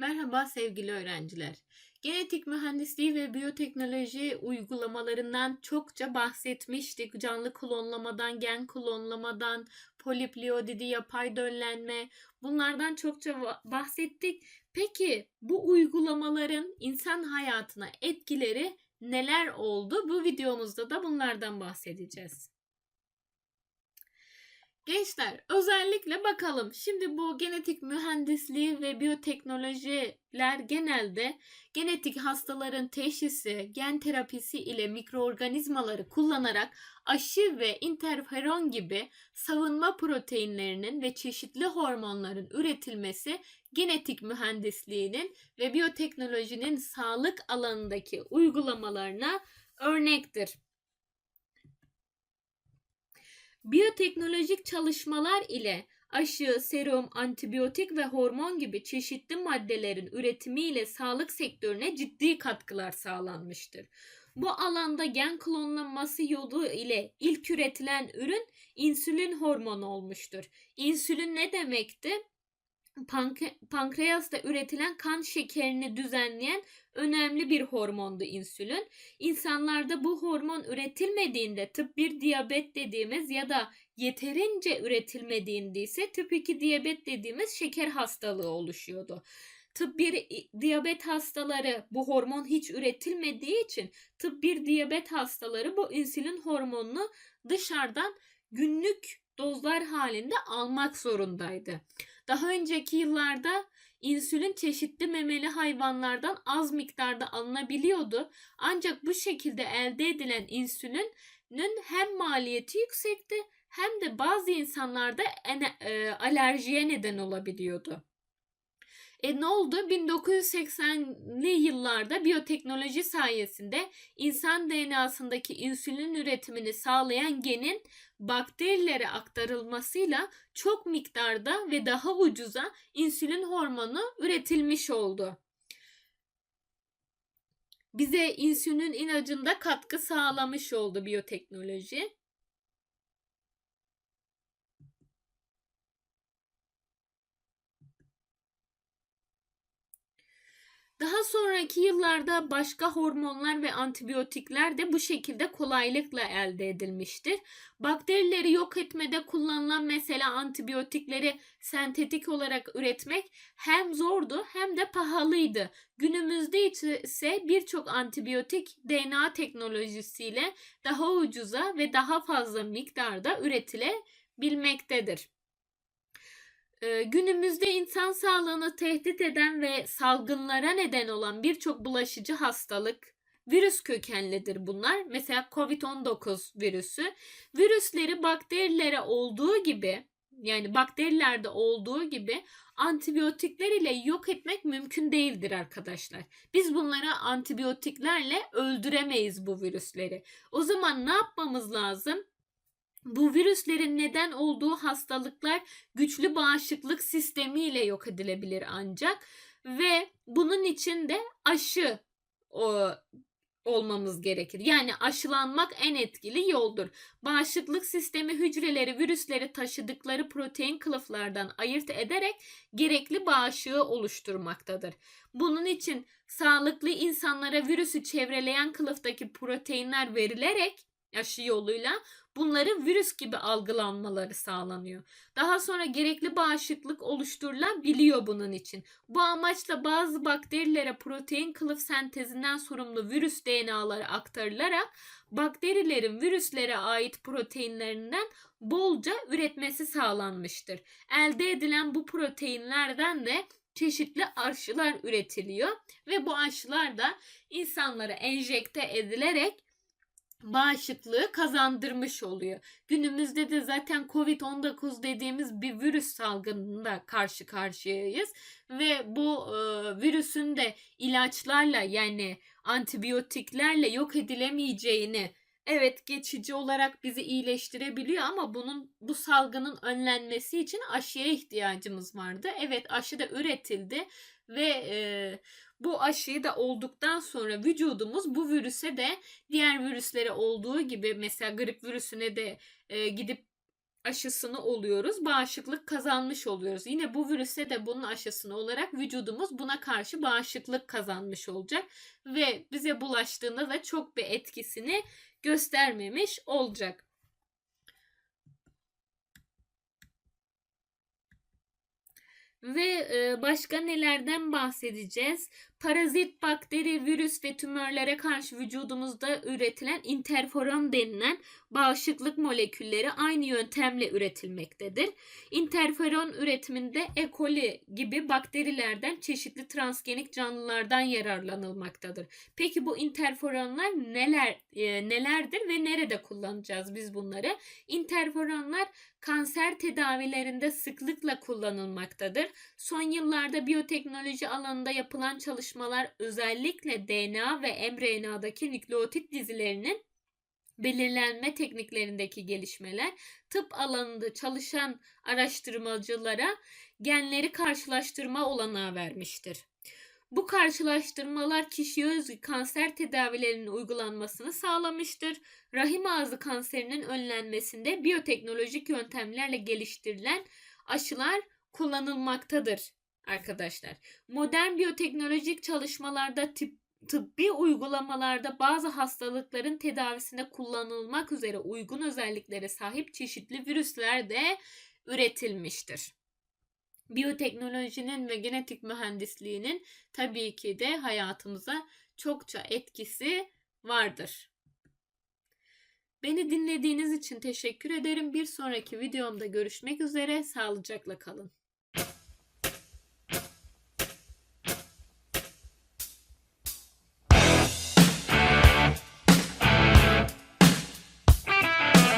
Merhaba sevgili öğrenciler. Genetik mühendisliği ve biyoteknoloji uygulamalarından çokça bahsetmiştik. Canlı klonlamadan, gen klonlamadan, polipliyodidi, yapay döllenme bunlardan çokça bahsettik. Peki bu uygulamaların insan hayatına etkileri neler oldu? Bu videomuzda da bunlardan bahsedeceğiz. Gençler özellikle bakalım. Şimdi bu genetik mühendisliği ve biyoteknolojiler genelde genetik hastaların teşhisi, gen terapisi ile mikroorganizmaları kullanarak aşı ve interferon gibi savunma proteinlerinin ve çeşitli hormonların üretilmesi genetik mühendisliğinin ve biyoteknolojinin sağlık alanındaki uygulamalarına örnektir. Biyoteknolojik çalışmalar ile aşı, serum, antibiyotik ve hormon gibi çeşitli maddelerin üretimiyle sağlık sektörüne ciddi katkılar sağlanmıştır. Bu alanda gen klonlanması yolu ile ilk üretilen ürün insülin hormonu olmuştur. İnsülin ne demekti? Pank- pankreasta üretilen kan şekerini düzenleyen önemli bir hormondu insülin. İnsanlarda bu hormon üretilmediğinde tıp 1 diyabet dediğimiz ya da yeterince üretilmediğinde ise tip 2 diyabet dediğimiz şeker hastalığı oluşuyordu. Tıp 1 diyabet hastaları bu hormon hiç üretilmediği için tıp 1 diyabet hastaları bu insülin hormonunu dışarıdan günlük dozlar halinde almak zorundaydı. Daha önceki yıllarda insülin çeşitli memeli hayvanlardan az miktarda alınabiliyordu. Ancak bu şekilde elde edilen insülinin hem maliyeti yüksekti hem de bazı insanlarda e, alerjiye neden olabiliyordu. E ne oldu? 1980'li yıllarda biyoteknoloji sayesinde insan DNA'sındaki insülin üretimini sağlayan genin bakterilere aktarılmasıyla çok miktarda ve daha ucuza insülin hormonu üretilmiş oldu. Bize insülin ilacında katkı sağlamış oldu biyoteknoloji. Daha sonraki yıllarda başka hormonlar ve antibiyotikler de bu şekilde kolaylıkla elde edilmiştir. Bakterileri yok etmede kullanılan mesela antibiyotikleri sentetik olarak üretmek hem zordu hem de pahalıydı. Günümüzde ise birçok antibiyotik DNA teknolojisiyle daha ucuza ve daha fazla miktarda üretilebilmektedir. Ee, günümüzde insan sağlığını tehdit eden ve salgınlara neden olan birçok bulaşıcı hastalık virüs kökenlidir bunlar. Mesela COVID-19 virüsü. Virüsleri bakterilere olduğu gibi yani bakterilerde olduğu gibi antibiyotikler ile yok etmek mümkün değildir arkadaşlar. Biz bunları antibiyotiklerle öldüremeyiz bu virüsleri. O zaman ne yapmamız lazım? Bu virüslerin neden olduğu hastalıklar güçlü bağışıklık sistemiyle yok edilebilir ancak ve bunun için de aşı o, olmamız gerekir. Yani aşılanmak en etkili yoldur. Bağışıklık sistemi hücreleri virüsleri taşıdıkları protein kılıflardan ayırt ederek gerekli bağışığı oluşturmaktadır. Bunun için sağlıklı insanlara virüsü çevreleyen kılıftaki proteinler verilerek aşı yoluyla bunların virüs gibi algılanmaları sağlanıyor. Daha sonra gerekli bağışıklık oluşturulabiliyor bunun için. Bu amaçla bazı bakterilere protein kılıf sentezinden sorumlu virüs DNA'ları aktarılarak bakterilerin virüslere ait proteinlerinden bolca üretmesi sağlanmıştır. Elde edilen bu proteinlerden de çeşitli aşılar üretiliyor ve bu aşılar da insanlara enjekte edilerek bağışıklığı kazandırmış oluyor. Günümüzde de zaten Covid-19 dediğimiz bir virüs salgınında karşı karşıyayız ve bu e, virüsün de ilaçlarla yani antibiyotiklerle yok edilemeyeceğini evet geçici olarak bizi iyileştirebiliyor ama bunun bu salgının önlenmesi için aşıya ihtiyacımız vardı. Evet aşı da üretildi ve e, bu aşıyı da olduktan sonra vücudumuz bu virüse de diğer virüslere olduğu gibi mesela grip virüsüne de e, gidip aşısını oluyoruz. Bağışıklık kazanmış oluyoruz. Yine bu virüse de bunun aşısını olarak vücudumuz buna karşı bağışıklık kazanmış olacak ve bize bulaştığında da çok bir etkisini göstermemiş olacak. Ve e, başka nelerden bahsedeceğiz? Parazit, bakteri, virüs ve tümörlere karşı vücudumuzda üretilen interferon denilen bağışıklık molekülleri aynı yöntemle üretilmektedir. Interferon üretiminde E. coli gibi bakterilerden çeşitli transgenik canlılardan yararlanılmaktadır. Peki bu interferonlar neler e, nelerdir ve nerede kullanacağız biz bunları? Interferonlar kanser tedavilerinde sıklıkla kullanılmaktadır. Son yıllarda biyoteknoloji alanında yapılan çalışmalar özellikle DNA ve mRNA'daki nükleotit dizilerinin belirlenme tekniklerindeki gelişmeler tıp alanında çalışan araştırmacılara genleri karşılaştırma olanağı vermiştir. Bu karşılaştırmalar kişiye özgü kanser tedavilerinin uygulanmasını sağlamıştır. Rahim ağzı kanserinin önlenmesinde biyoteknolojik yöntemlerle geliştirilen aşılar kullanılmaktadır arkadaşlar. Modern biyoteknolojik çalışmalarda tip, tıbbi uygulamalarda bazı hastalıkların tedavisinde kullanılmak üzere uygun özelliklere sahip çeşitli virüsler de üretilmiştir. Biyoteknolojinin ve genetik mühendisliğinin tabii ki de hayatımıza çokça etkisi vardır. Beni dinlediğiniz için teşekkür ederim. Bir sonraki videomda görüşmek üzere. Sağlıcakla kalın.